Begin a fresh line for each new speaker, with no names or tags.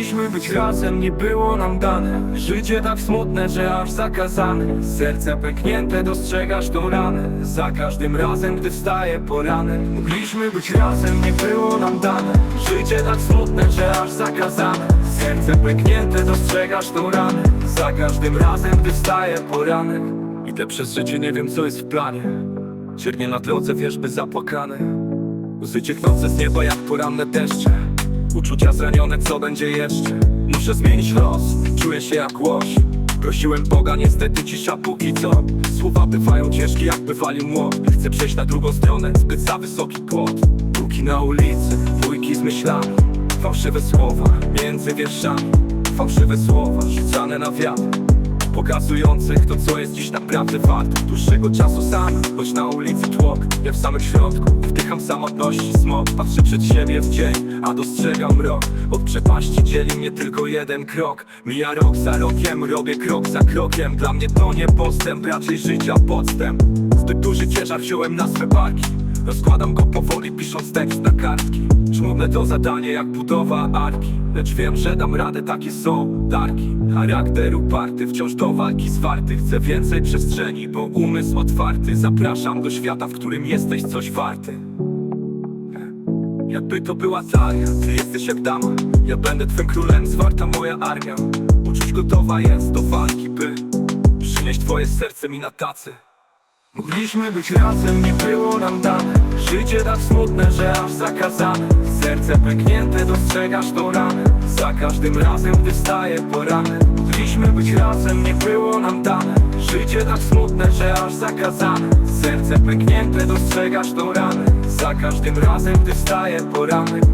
Mogliśmy być razem, nie było nam dane. Życie tak smutne, że aż zakazane. Serce pęknięte, dostrzegasz tą ranę. Za każdym razem, gdy wstaje poranek Mogliśmy być razem, nie było nam dane. Życie tak smutne, że aż zakazane. Serce pęknięte, dostrzegasz tą ranę. Za każdym razem, gdy wstaje poranek Idę przez życie, nie wiem co jest w planie. Ciernie na drodze wierzby zapłakane. Łzy cieknące z nieba jak poranne deszcze Uczucia zranione, co będzie jeszcze? Muszę zmienić los, czuję się jak łoś. Prosiłem Boga, niestety cisza póki co. Słowa bywają ciężkie, jakby walił młot. Chcę przejść na drugą stronę, zbyt za wysoki płot. Póki na ulicy, bójki z myślami. Fałszywe słowa, między wierszami. Fałszywe słowa, rzucane na wiatr. Pokazujących to, co jest dziś naprawdę warte Dłuższego czasu sam, choć na ulicy tłok Ja w samym środku, wdycham samotności smog Patrzę przed siebie w dzień, a dostrzegam mrok Od przepaści dzieli mnie tylko jeden krok. Mija rok za rokiem, robię krok za krokiem. Dla mnie to nie postęp, raczej życia podstęp. Zbyt duży ciężar wziąłem na swe barki Rozkładam go powoli, pisząc tekst na kartki. Żmudne to zadanie jak budowa arki. Lecz wiem, że dam radę, takie są darki. Charakter uparty, wciąż do walki zwarty. Chcę więcej przestrzeni, bo umysł otwarty. Zapraszam do świata, w którym jesteś coś warty. Jakby to była talia, ty jesteś jak dama. Ja będę twym królem, zwarta moja armia. Uczuć gotowa jest do walki, by Przynieść twoje serce mi na tacy Mogliśmy być razem, nie było nam dane. Życie tak smutne, że aż zakazane. Serce pęknięte, dostrzegasz tą ranę Za każdym razem, gdy wstaje poranek Mogliśmy być razem, nie było nam dane. Życie tak smutne, że aż zakazane. Serce pęknięte, dostrzegasz tą ranę Za każdym razem, gdy wstaje poranek